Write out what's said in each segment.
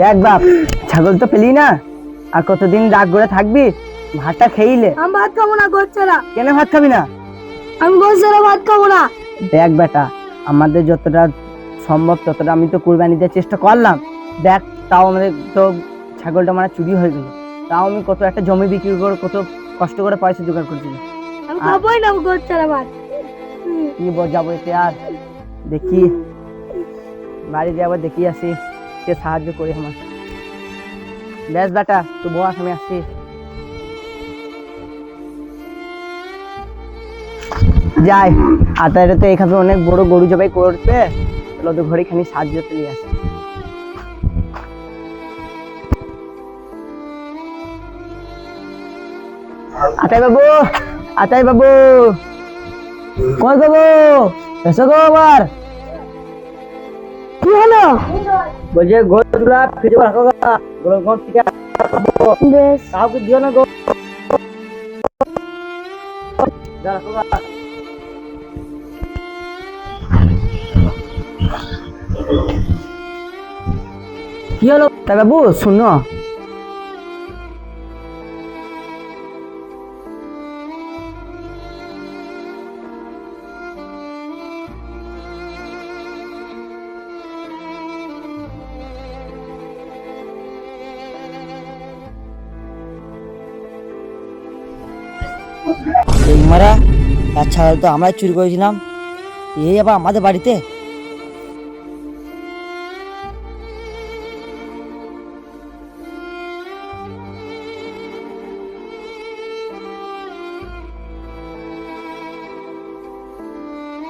দেখ বাপ ছাগল তো পেলি না। আর কতদিন রাগ করে থাকবি ভাতটা খেইলে আমি ভাত খাব না গোছ ছাড়া কেন ভাত খাবি না? আমি গোছ ভাত খাব না। দেখ বেটা আমাদের যতটা সম্ভব ততটা আমি তো কুরবানি দেওয়ার চেষ্টা করলাম। দেখ তাও আমাদের তো ছাগলটা মানে চুরি হয়ে গেল। তাও আমি কত একটা জমি বিক্রি করে কত কষ্ট করে পয়সা জোগাড় করেছিলাম আমি খাবোই না ভাত। কি বজাবো এতে আর। দেখি। বাড়ি যাব দেখি আসি। কে সাহায্য করি আমার। বেশ বেটা তুই বস, আমি আসছি। যাই আতারে তো এখানে অনেক বড় গরু জবাই চলো তো ঘরে খানি সাহায্য তুলি আসি। আতাই বাবু আতাই বাবু। কই বাবু এসো গো আবার। কি হলো? বলছে গরুগুলা ফিরে রাখো গা থেকে বেশ। কাউকে দিও না গো রাখো কি হলো? বাবু শুনো মারা আচ্ছা তো আমরা চুরি করেছিলাম। এই আবার আমাদের বাড়িতে?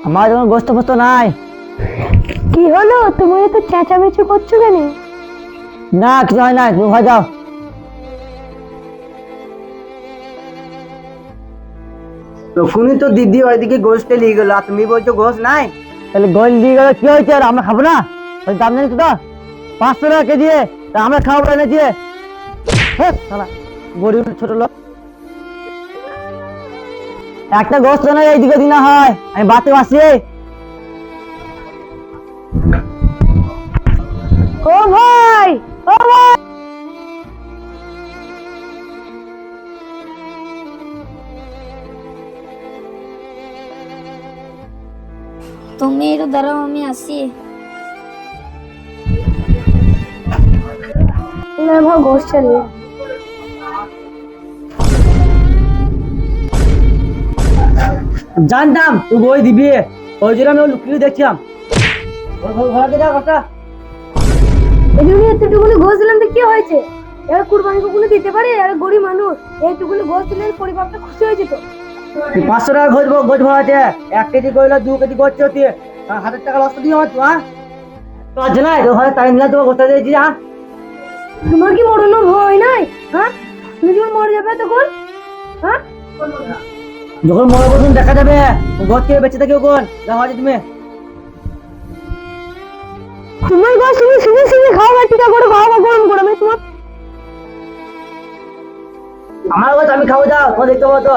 আমার যখন গোস্ত ফোস্ত নাই। কি হলো? তুমি এত চেঁচামেচি করছ কেন? না কিছু হয় না তুমি ভয় যাও তখনই তো দিদি ওইদিকে গোস্টে নিয়ে গেল, আর তুমি বলছো গোস নাই? তাহলে গোল দিয়ে গেল কি হয়েছে আর আমরা খাব না? দাম জানিস তো পাঁচশো টাকা কেজি তা আমরা খাব না যে গরিব ছোট লোক। একটা গোস্ত না, এইদিকে দিনা হয়, আমি বাতে আসি। ও ভাই ও ভাই! তুমি একটু দাঁড়াও আমি আসি। না জানতাম তুই বই দিবি। ওই জন্য আমি লুকিয়ে দেখছিলাম। ঘর- যা কথা। এতটুকুনি দিলাম তো কি হয়েছে? এবার কুরবানি কখনো দিতে পারে আর গরিব মানুষ। এইটুকুনি গোছ দিলে পরিবারটা খুশি হয়ে যেত। তুই পাঁচশো টাকা গোজ গোজ ভরাতে এক কেজি গইলো দু কেজি গোজ হচ্ছে হাজার টাকা লস দিয়ে আমার তো হ্যাঁ তো আজ নাই তো ঘরে টাইম না তো গোটা দিয়েছি হ্যাঁ তোমার কি মরণ ভয় নাই হ্যাঁ তুমি যখন মরে যাবে তখন হ্যাঁ যখন করুন দেখা যাবে গোজ কে বেঁচে থাকি কোন যা হয় তুমি। তোমার গা শুনে শুনে শুনে খাওয়া টিকা করে খাওয়া গরম গরমে তোমার আমার গোজ আমি খাব যাও তোমার দেখতে পাবো তো।